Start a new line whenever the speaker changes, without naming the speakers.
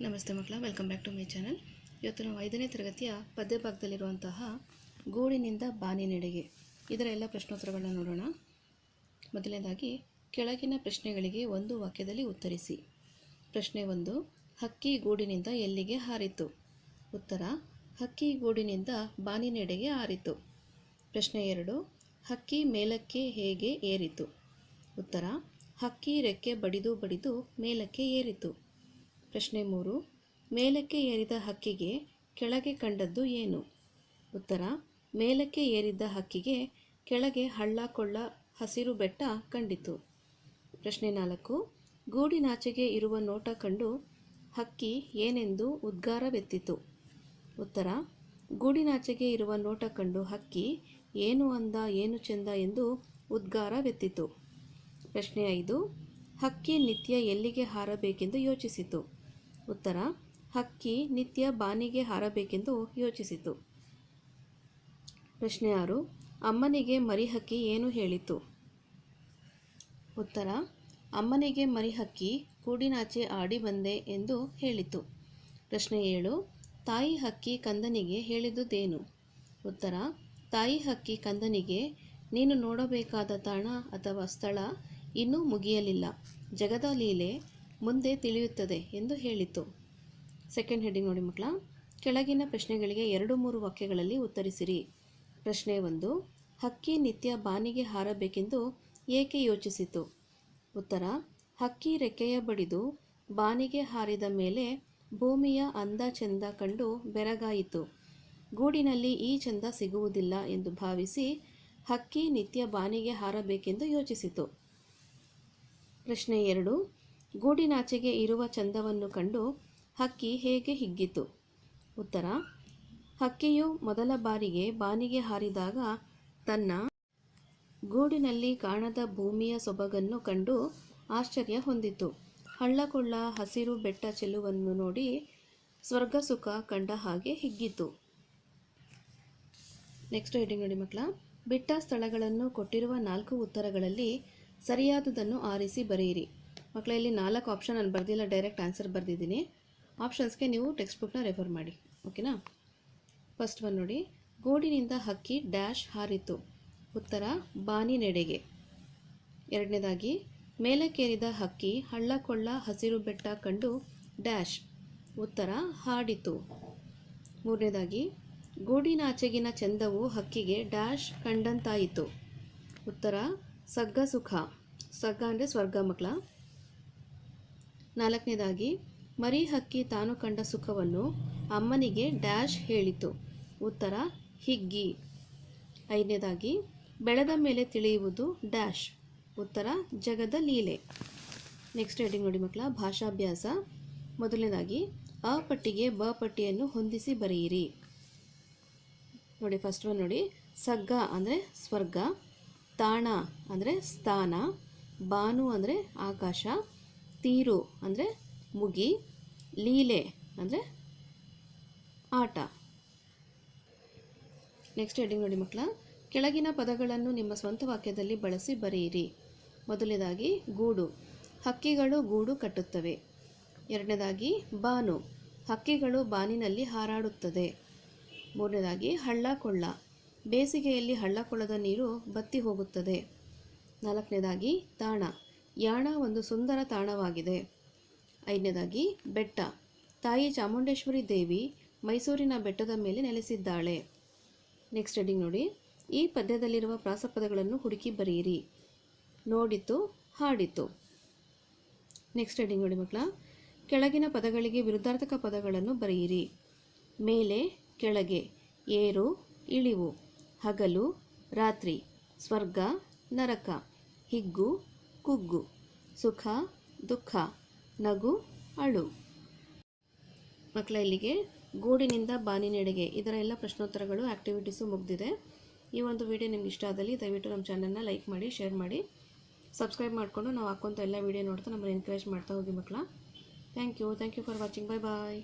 ನಮಸ್ತೆ ಮಕ್ಕಳ welcome back to my channel ಇವತ್ತು ನಾವು ಐದನೇ ತರಗತಿಯ ಪದ್ಯ ಭಾಗದಲ್ಲಿರುವಂತಹ ಗೂಡಿನಿಂದ ಬಾನಿನೆಡೆಗೆ ಇದರ ಎಲ್ಲ ಪ್ರಶ್ನೋತ್ತರಗಳನ್ನ ನೋಡೋಣ. ಮೊದಲನೇದಾಗಿ, ಕೆಳಗಿನ ಪ್ರಶ್ನೆಗಳಿಗೆ ಒಂದು ವಾಕ್ಯದಲ್ಲಿ ಉತ್ತರಿಸಿ. ಪ್ರಶ್ನೆ ಒಂದು, ಹಕ್ಕಿ ಗೂಡಿನಿಂದ ಎಲ್ಲಿಗೆ ಹಾರಿತು? ಉತ್ತರ, ಹಕ್ಕಿ ಗೂಡಿನಿಂದ ಬಾನಿನೆಡೆಗೆ ಹಾರಿತು. ಪ್ರಶ್ನೆ ಎರಡು, ಹಕ್ಕಿ ಮೇಲಕ್ಕೆ ಹೇಗೆ ಏರಿತು? ಉತ್ತರ, ಹಕ್ಕಿ ರೆಕ್ಕೆ ಬಡಿದು ಬಡಿದು ಮೇಲಕ್ಕೆ ಏರಿತು. ಪ್ರಶ್ನೆ ಮೂರು, ಮೇಲಕ್ಕೆ ಏರಿದ ಹಕ್ಕಿಗೆ ಕೆಳಗೆ ಕಂಡದ್ದು ಏನು? ಉತ್ತರ, ಮೇಲಕ್ಕೆ ಏರಿದ್ದ ಹಕ್ಕಿಗೆ ಕೆಳಗೆ ಹಳ್ಳ ಕೊಳ್ಳ ಹಸಿರು ಬೆಟ್ಟ ಕಂಡಿತು. ಪ್ರಶ್ನೆ ನಾಲ್ಕು, ಗೂಡಿನಾಚೆಗೆ ಇರುವ ನೋಟ ಕಂಡು ಹಕ್ಕಿ ಏನೆಂದು ಉದ್ಗಾರವೆತ್ತಿತು? ಉತ್ತರ, ಗೂಡಿನಾಚೆಗೆ ಇರುವ ನೋಟ ಕಂಡು ಹಕ್ಕಿ ಏನು ಅಂದ, ಏನು ಚೆಂದ ಎಂದು ಉದ್ಗಾರವೆತ್ತಿತು. ಪ್ರಶ್ನೆ ಐದು, ಹಕ್ಕಿ ನಿತ್ಯ ಎಲ್ಲಿಗೆ ಹಾರಬೇಕೆಂದು ಯೋಚಿಸಿತು? ಉತ್ತರ, ಹಕ್ಕಿ ನಿತ್ಯ ಬಾನಿಗೆ ಹಾರಬೇಕೆಂದು ಯೋಚಿಸಿತು. ಪ್ರಶ್ನೆ ಆರು, ಅಮ್ಮನಿಗೆ ಮರಿಹಕ್ಕಿ ಏನು ಹೇಳಿತು? ಉತ್ತರ, ಅಮ್ಮನಿಗೆ ಮರಿಹಕ್ಕಿ ಕೂಡಿನಾಚೆ ಆಡಿ ಬಂದೆ ಎಂದು ಹೇಳಿತು. ಪ್ರಶ್ನೆ ಏಳು, ತಾಯಿ ಹಕ್ಕಿ ಕಂದನಿಗೆ ಹೇಳಿದುದೇನು? ಉತ್ತರ, ತಾಯಿ ಹಕ್ಕಿ ಕಂದನಿಗೆ, ನೀನು ನೋಡಬೇಕಾದ ತಾಣ ಅಥವಾ ಸ್ಥಳ ಇನ್ನೂ ಮುಗಿಯಲಿಲ್ಲ. ಜಗದ ಲೀಲೆ ಮುಂದೆ ತಿಳಿಯುತ್ತದೆ ಎಂದು ಹೇಳಿತು. ಸೆಕೆಂಡ್ ಹೆಡ್ಡಿಂಗ್ ನೋಡಿ ಮಕ್ಕಳ, ಕೆಳಗಿನ ಪ್ರಶ್ನೆಗಳಿಗೆ ಎರಡು ಮೂರು ವಾಕ್ಯಗಳಲ್ಲಿ ಉತ್ತರಿಸಿರಿ. ಪ್ರಶ್ನೆ ಒಂದು, ಹಕ್ಕಿ ನಿತ್ಯ ಬಾನಿಗೆ ಹಾರಬೇಕೆಂದು ಏಕೆ ಯೋಚಿಸಿತು? ಉತ್ತರ, ಹಕ್ಕಿ ರೆಕ್ಕೆಯ ಬಡಿದು ಬಾನಿಗೆ ಹಾರಿದ ಮೇಲೆ ಭೂಮಿಯ ಅಂದ ಚೆಂದ ಕಂಡು ಬೆರಗಾಯಿತು. ಗೂಡಿನಲ್ಲಿ ಈ ಚೆಂದ ಸಿಗುವುದಿಲ್ಲ ಎಂದು ಭಾವಿಸಿ ಹಕ್ಕಿ ನಿತ್ಯ ಬಾನಿಗೆ ಹಾರಬೇಕೆಂದು ಯೋಚಿಸಿತು. ಪ್ರಶ್ನೆ ಎರಡು ಗೂಡಿನಾಚೆಗೆ ಇರುವ ಚಂದವನ್ನು ಕಂಡು ಹಕ್ಕಿ ಹೇಗೆ ಹಿಗ್ಗಿತು? ಉತ್ತರ, ಹಕ್ಕಿಯು ಮೊದಲ ಬಾರಿಗೆ ಬಾನಿಗೆ ಹಾರಿದಾಗ ತನ್ನ ಗೂಡಿನಲ್ಲಿ ಕಾಣದ ಭೂಮಿಯ ಸೊಬಗನ್ನು ಕಂಡು ಆಶ್ಚರ್ಯ ಹೊಂದಿತು. ಹಳ್ಳಕೊಳ್ಳ ಹಸಿರು ಬೆಟ್ಟ ಚೆಲುವನ್ನು ನೋಡಿ ಸ್ವರ್ಗ ಸುಖ ಕಂಡ ಹಾಗೆ ಹಿಗ್ಗಿತು. ನೆಕ್ಸ್ಟ್ ಹೆಡಿಂಗ್ ನೋಡಿ ಮಕ್ಕಳ, ಬಿಟ್ಟ ಸ್ಥಳಗಳನ್ನು ಕೊಟ್ಟಿರುವ ನಾಲ್ಕು ಉತ್ತರಗಳಲ್ಲಿ ಸರಿಯಾದುದನ್ನು ಆರಿಸಿ ಬರೆಯಿರಿ. ಮಕ್ಕಳ ಇಲ್ಲಿ ನಾಲ್ಕು ಆಪ್ಷನ್ ನಾನು ಬರೆದಿಲ್ಲ ಡೈರೆಕ್ಟ್ ಆನ್ಸರ್ ಬರೆದಿದ್ದೀನಿ. ಆಪ್ಷನ್ಸ್ಗೆ ನೀವು ಟೆಕ್ಸ್ಟ್ ಬುಕ್ನ ರೆಫರ್ ಮಾಡಿ ಓಕೆನಾ ಫಸ್ಟ್ ಒನ್ ನೋಡಿ. ಗೋಡಿನಿಂದ ಹಕ್ಕಿ ಡ್ಯಾಶ್ ಹಾರಿತು ಉತ್ತರ, ಬಾನಿ ನೆಡೆಗೆ. ಎರಡನೇದಾಗಿ, ಮೇಲಕ್ಕೇರಿದ ಹಕ್ಕಿ ಹಳ್ಳ ಕೊಳ್ಳ ಹಸಿರು ಬೆಟ್ಟ ಕಂಡು ಡ್ಯಾಶ್ ಉತ್ತರ ಹಾಡಿತು ಮೂರನೇದಾಗಿ ಗೋಡಿನಾಚೆಗಿನ ಚಂದವು ಹಕ್ಕಿಗೆ ಡ್ಯಾಶ್ ಕಂಡಂತಾಯಿತು. ಉತ್ತರ, ಸಗ್ಗ ಸುಖ. ಸಗ್ಗ ಅಂದರೆ ಸ್ವರ್ಗ ಮಕ್ಕಳ ನಾಲ್ಕನೇದಾಗಿ, ಮರಿ ಹಕ್ಕಿ ತಾನು ಕಂಡ ಸುಖವನ್ನು ಅಮ್ಮನಿಗೆ ಡ್ಯಾಶ್ ಹೇಳಿತು. ಉತ್ತರ, ಹಿಗ್ಗಿ. ಐದನೇದಾಗಿ, ಬೆಳೆದ ಮೇಲೆ ತಿಳಿಯುವುದು ಡ್ಯಾಶ್. ಉತ್ತರ, ಜಗದ ಲೀಲೆ. ನೆಕ್ಸ್ಟ್ ಹೇಳಿ ನೋಡಿ ಮಕ್ಕಳ, ಭಾಷಾಭ್ಯಾಸ. ಮೊದಲನೇದಾಗಿ, ಅ ಪಟ್ಟಿಗೆ ಬ ಪಟ್ಟಿಯನ್ನು ಹೊಂದಿಸಿ ಬರೆಯಿರಿ. ನೋಡಿ ಫಸ್ಟ್ ಒನ್ ನೋಡಿ. ಸಗ್ಗ ಅಂದರೆ ಸ್ವರ್ಗ, ತಾಣ ಅಂದರೆ ಸ್ಥಾನ, ಬಾನು ಅಂದರೆ ಆಕಾಶ ತೀರು ಅಂದರೆ ಮುಗಿ, ಲೀಲೆ ಅಂದರೆ ಆಟ. ನೆಕ್ಸ್ಟ್ ಹೆಡಿಂಗ್ ನೋಡಿ ಮಕ್ಕಳ. ಕೆಳಗಿನ ಪದಗಳನ್ನು ನಿಮ್ಮ ಸ್ವಂತ ವಾಕ್ಯದಲ್ಲಿ ಬಳಸಿ ಬರೆಯಿರಿ. ಮೊದಲನೇದಾಗಿ, ಗೂಡು. ಹಕ್ಕಿಗಳು ಗೂಡು ಕಟ್ಟುತ್ತವೆ. ಎರಡನೇದಾಗಿ, ಬಾನು. ಹಕ್ಕಿಗಳು ಬಾನಿನಲ್ಲಿ ಹಾರಾಡುತ್ತದೆ. ಮೂರನೇದಾಗಿ ಹಳ್ಳ ಕೊಳ್ಳ ಬೇಸಿಗೆಯಲ್ಲಿ ಹಳ್ಳ ಕೊಳ್ಳದ ನೀರು ಬತ್ತಿ ಹೋಗುತ್ತದೆ. ನಾಲ್ಕನೇದಾಗಿ, ತಾಣ. ಯಾಣ ಒಂದು ಸುಂದರ ತಾಣವಾಗಿದೆ. ಐದನೇದಾಗಿ, ಬೆಟ್ಟ. ತಾಯಿ ಚಾಮುಂಡೇಶ್ವರಿ ದೇವಿ ಮೈಸೂರಿನ ಬೆಟ್ಟದ ಮೇಲೆ ನೆಲೆಸಿದ್ದಾಳೆ. ನೆಕ್ಸ್ಟ್ ಹೆಡಿಂಗ್ ನೋಡಿ. ಈ ಪದ್ಯದಲ್ಲಿರುವ ಪ್ರಾಸಪದಗಳನ್ನು ಹುಡುಕಿ ಬರೆಯಿರಿ. ನೋಡಿತು, ಹಾಡಿತು. ನೆಕ್ಸ್ಟ್ ಹೆಡಿಂಗ್ ನೋಡಿ ಮಕ್ಕಳ. ಕೆಳಗಿನ ಪದಗಳಿಗೆ ವಿರುದ್ಧಾರ್ಥಕ ಪದಗಳನ್ನು ಬರೆಯಿರಿ. ಮೇಲೆ, ಕೆಳಗೆ, ಏರು, ಇಳಿವು, ಹಗಲು, ರಾತ್ರಿ, ಸ್ವರ್ಗ, ನರಕ, ಹಿಗ್ಗು ಕುಗ್ಗು, ಸುಖ, ದುಃಖ, ನಗು, ಅಳು. ಮಕ್ಕಳ ಇಲ್ಲಿಗೆ ಗೂಡಿನಿಂದ ಬಾನಿನೆಡೆಗೆ ಇದರ ಎಲ್ಲ ಪ್ರಶ್ನೋತ್ತರಗಳು ಆ್ಯಕ್ಟಿವಿಟೀಸು ಮುಗಿದಿದೆ. ಈ ಒಂದು ವಿಡಿಯೋ ನಿಮ್ಗೆ ಇಷ್ಟ ಆದಲ್ಲಿ ದಯವಿಟ್ಟು ನಮ್ಮ ಚಾನಲ್ನ ಲೈಕ್ ಮಾಡಿ ಶೇರ್ ಮಾಡಿ. ಸಬ್ಸ್ಕ್ರೈಬ್ ಮಾಡಿಕೊಂಡು ನಾವು ಹಾಕುವಂಥ ಎಲ್ಲ ವಿಡಿಯೋ ನೋಡ್ತಾ ನಮ್ಮನ್ನು ಎನ್ಕರೇಜ್ ಮಾಡ್ತಾ ಹೋಗಿ ಮಕ್ಕಳ thank you thank you for watching bye bye